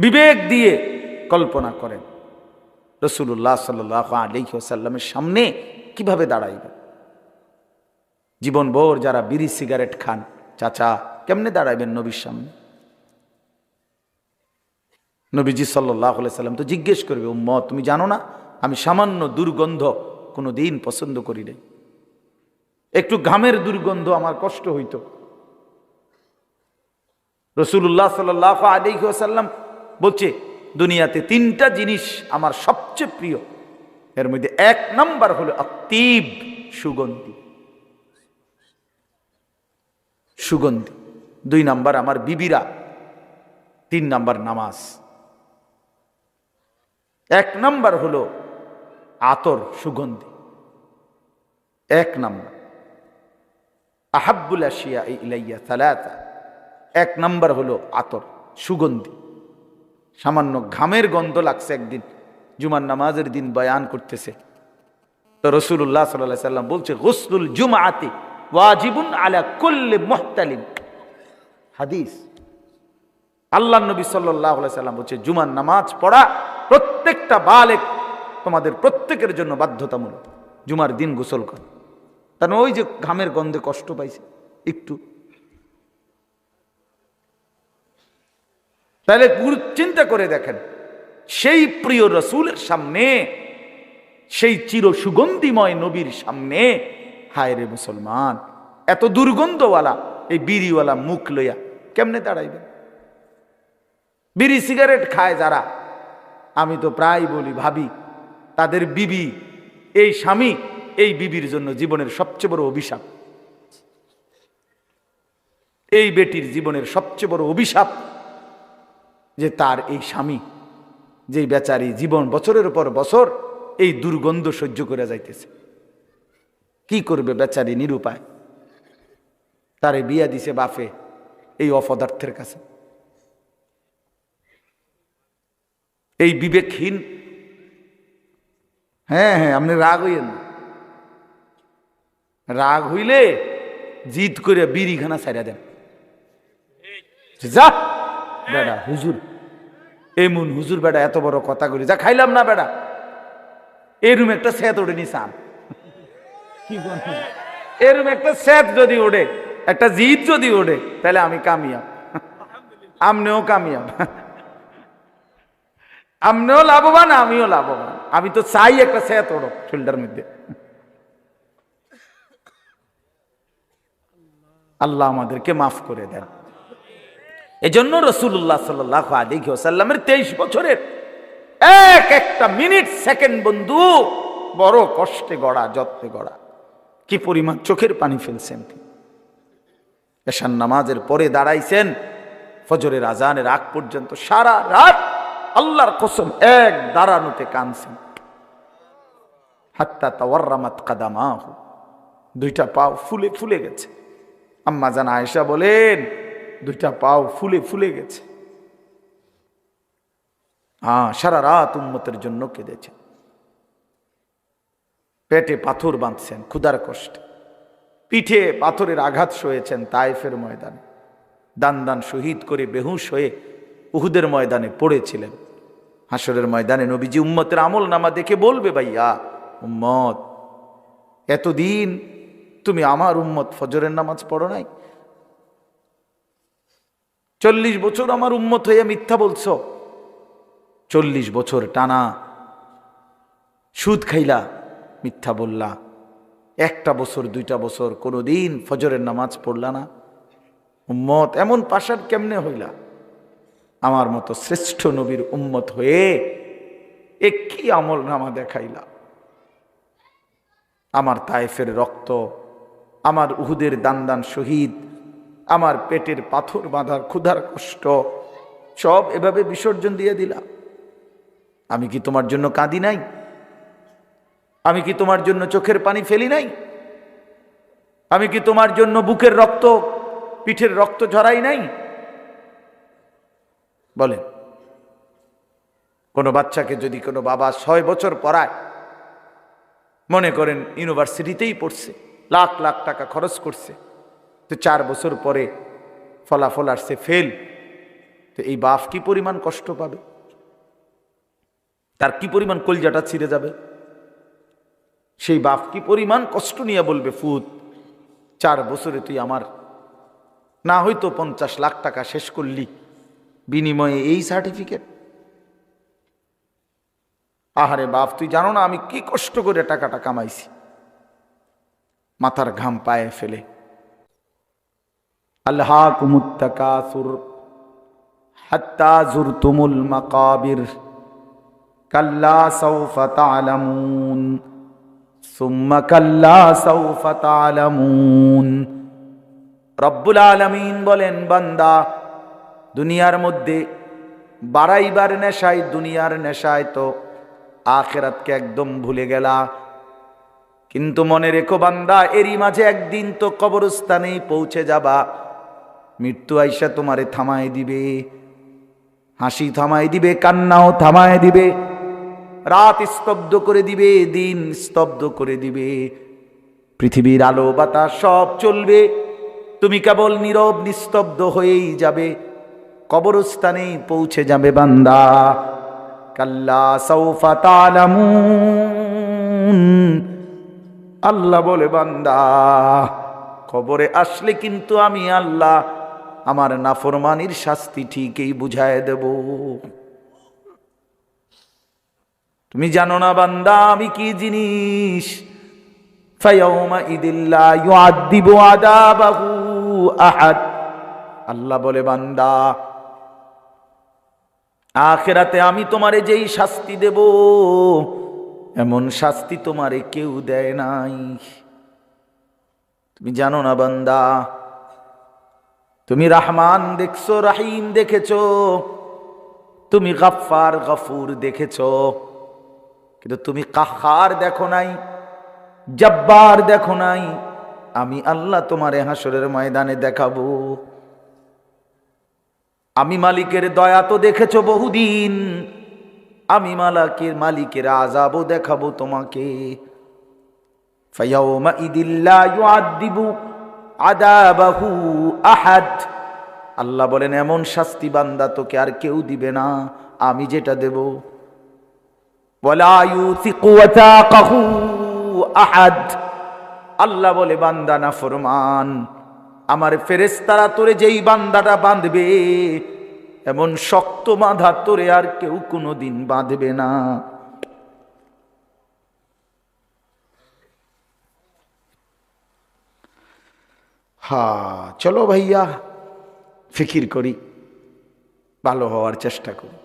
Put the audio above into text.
বিবেক দিয়ে কল্পনা করেন। রসুল্লাহ সাল্লাহ আলিহাসাল্লামের সামনে কীভাবে দাঁড়াইবেন জীবনভর যারা বিড়ি সিগারেট খান, চাচা, কেমনে দাঁড়াইবেন নবীর সামনে? নবীজি সাল্লাহ সাল্লাম তো জিজ্ঞেস করবে, উম্মত, তুমি জানো না, আমি সামান্য দুর্গন্ধ কোনো দিন পছন্দ করি নাই। একটু ঘামের দুর্গন্ধ আমার কষ্ট হইতো। রসুল্লাহ সাল্লাহ আলিহাসাল্লাম বলছে, দুনিয়াতে তিনটা জিনিস আমার সবচেয়ে প্রিয়। এর মধ্যে এক নাম্বার হলো অতীব সুগন্ধি। সুগন্ধি। দুই নাম্বার আমার বিবিরা। তিন নাম্বার নামাজ। এক নাম্বার হলো আতর সুগন্ধি। এক নাম্বার। আহাব্বুল আসিয়া ইলাইয়া সালাতা। এক নাম্বার হলো আতর সুগন্ধি। সামান্য ঘামের গন্ধ লাগছে একদিন। জুমার নামাজের দিন বয়ান করতেছে। তো রসুল্লাহ সাল্লাহ সাল্লাম বলছে, গোসলুল জুমাতে ওয়াজিবুন আলা কুল্লি মুহতালিম। হাদিস। আল্লাহ নবী সাল্লাহ সাল্লাম বলছে, জুমার নামাজ পড়া প্রত্যেকটা বালেক তোমাদের প্রত্যেকের জন্য বাধ্যতামূলক। জুমার দিন গোসল কর। কারণ ওই যে ঘামের গন্ধে কষ্ট পাইছে, একটু তাহলে চিন্তা করে দেখেন, সেই প্রিয় রসুলের সামনে, সেই চির সুগন্ধিময় নবীর সামনে, হায় রে মুসলমান, এত দুর্গন্ধওয়ালা, এই বিড়িওয়ালা মুখ লইয়া কেমনে দাঁড়াইবে বিড়ি সিগারেট খায় যারা, আমি তো প্রায় বলি ভাবি, তাদের বিবি, এই স্বামী, এই বিবির জন্য জীবনের সবচেয়ে বড় অভিশাপ। এই বেটির জীবনের সবচেয়ে বড় অভিশাপ তার এই স্বামী, যেই বেচারি জীবন বছরের পর বছর এই দুর্গন্ধ সহ্য করে যাইতেছে। কি করবে বেচারি নিরুপায়? তারে বিয়া দিছে বাফে এই অপদার্থের কাছে। এই বিবেকহীন। হ্যাঁ হ্যাঁ আপনি রাগ হইয়েন রাগ হইলে জিদ করে বিড়িখানা ছাড়া দেন। যা! দাদা, হুজুর। এমন হুজুর বেড়া এত বড় কথা করি যা খাইলাম না বেড়া এরম একটা স্যাত ওঠে নি সান কি বলেন? এরম একটা স্যাত যদি ওঠে একটা জিদ যদি ওঠে তাহলে আমি কামিয়াব। আমনেও কামিয়াব। আমনেও লাভবান আমিও লাভবান। আমি তো চাই একটা স্যাত ওড়ো শরীরটার মধ্যে। আল্লাহ আমাদেরকে মাফ করে দেন। এজন্য রসুল্লাহ সাল্লাহ আলী ওসাল্লামের তেইশ বছরের এক একটা মিনিট, সেকেন্ড বন্ধু বড় কষ্টে গড়া, যত্নে গড়া। কি পরিমাণ চোখের পানি ফেলছেন। এশান নামাজের পরে দাঁড়াইছেন, ফজরের আজানের আগ পর্যন্ত সারা রাত আল্লাহর কসম এক দাঁড়ানোতে কানছেন হাত্তা তাওয়ার্রামাত কাদামাহু। দুইটা পাও ফুলে ফুলে গেছে। আম্মা জান আয়েশা বলেন দুইটা পাও ফুলে ফুলে গেছে। হ্যাঁ সারা রাত উন্মতের জন্য কেঁদেছে। পেটে পাথর বাঁধছেন ক্ষুদার কষ্টে। পিঠে পাথরের আঘাত সয়েছেন তাইফের ময়দানে। দান দান শহীদ করে বেহুশ হয়ে উহুদের ময়দানে পড়েছিলেন। হাসরের ময়দানে নবীজি উম্মতের আমল নামা দেখে বলবে, ভাইয়া, উম্মত, এতদিন তুমি আমার উম্মত ফজরের নামাজ পড়ো নাই? চল্লিশ বছর আমার উম্মত হইয়া মিথ্যা বলছ। চল্লিশ বছর টানা সুদ খাইলা, মিথ্যা বললা। একটা বছর, দুইটা বছর, কোনোদিন ফজরের নামাজ পড়লা না। উম্মত এমন পাশার কেমনে হইলা? আমার মতো শ্রেষ্ঠ নবীর উম্মত হয়ে এ কি আমল নামা দেখাইলা? আমার তায়েফের রক্ত, আমার উহুদের দান দান শহীদ আমার পেটের পাথর বাঁধার ক্ষুধার কষ্ট, সব এভাবে বিসর্জন দিয়ে দিলাম। আমি কি তোমার জন্য কাঁদি নাই? আমি কি তোমার জন্য চোখের পানি ফেলি নাই? আমি কি তোমার জন্য বুকের রক্ত, পিঠের রক্ত ঝরাই নাই? বলেন, কোনো বাচ্চাকে যদি কোনো বাবা ছয় বছর পড়ায়, মনে করেন ইউনিভার্সিটিতেই পড়ছে, লাখ লাখ টাকা খরচ করছে তো চার বছর পরে ফলাফল আসছে ফেল তো এই বাপ কি পরিমাণ কষ্ট পাবে? তার কি পরিমাণ কলজাটা ছিঁড়ে যাবে? সেই বাপ কি পরিমাণ কষ্ট নিয়ে বলবে, ফুত, চার বছরে তুই আমার না হয়তো পঞ্চাশ লাখ টাকা শেষ করলি বিনিময়ে এই সার্টিফিকেট আহারে বাপ তুই জানো না আমি কি কষ্ট করে টাকাটা কামাইছি। মাথার ঘাম পায়ে ফেলে। আল্লাহ কুমুত্তাকাসুর হাত্তা জুরতুমুল মাকাবির, কাল্লা সৌফা তালামুন সুম্মা কাল্লা সৌফা তালামুন রব্বুল আলমিন বলেন, বান্দা, দুনিয়ার মধ্যে বাড়াইবার নেশায় দুনিয়ার নেশায় তো আখেরাতকে একদম ভুলে গেলা। কিন্তু মনে রেখো বান্দা, এরই মাঝে একদিন তো কবরস্থানেই পৌঁছে যাবা। মৃত্যু আইসা তোমারে থামায় দিবে। হাসি থামায় দিবে, কান্নাও থামায় দিবে। রাত স্তব্ধ করে দিবে, দিন স্তব্ধ করে দিবে। পৃথিবীর আলো, বাতাস সব চলবে। তুমি কেবল নীরব, নিস্তব্ধ হয়েই যাবে। কবরস্থানেই পৌঁছে যাবে বান্দা। কাল্লা সৌফা তালামুন। আল্লাহ বলে, বান্দা, কবরে আসলে কিন্তু আমি আল্লাহ আমার নাফরমানির শাস্তি ঠিকই বুঝায় দেব। তুমি জানো না বান্দা, আমি কি জিনিস? আল্লাহ বলে, বান্দা, আখেরাতে আমি তোমারে যেই শাস্তি দেব, এমন শাস্তি তোমারে কেউ দেয় নাই। তুমি জানো না বান্দা তুমি রাহমান দেখছ, রাহিম দেখেছ। তুমি গাফার গাফুর দেখেছ। কিন্তু তুমি কাহার দেখো নাই, জব্বার দেখো নাই। আমি আল্লাহ তোমারে হাসরের ময়দানে দেখাবো। আমি মালিকের দয়া তো দেখেছ বহুদিন। আমি মালাকের মালিকের আজাবও দেখাবো তোমাকে। আদাবাহু আহাদ। আল্লাহ বলেন, এমন শাস্তি বান্দা তোকে আর কেউ দিবে না, আমি যেটা দেব। আহাদ। আল্লাহ বলে, বান্দা না ফরমান, আমার ফেরেস্তারা তোরে যেই বান্দাটা বাঁধবে, এমন শক্ত বাঁধা তোরে আর কেউ কোনো দিন বাঁধবে না। হা চলো ভাইয়া ফিকির করি ভালো হওয়ার চেষ্টা করি।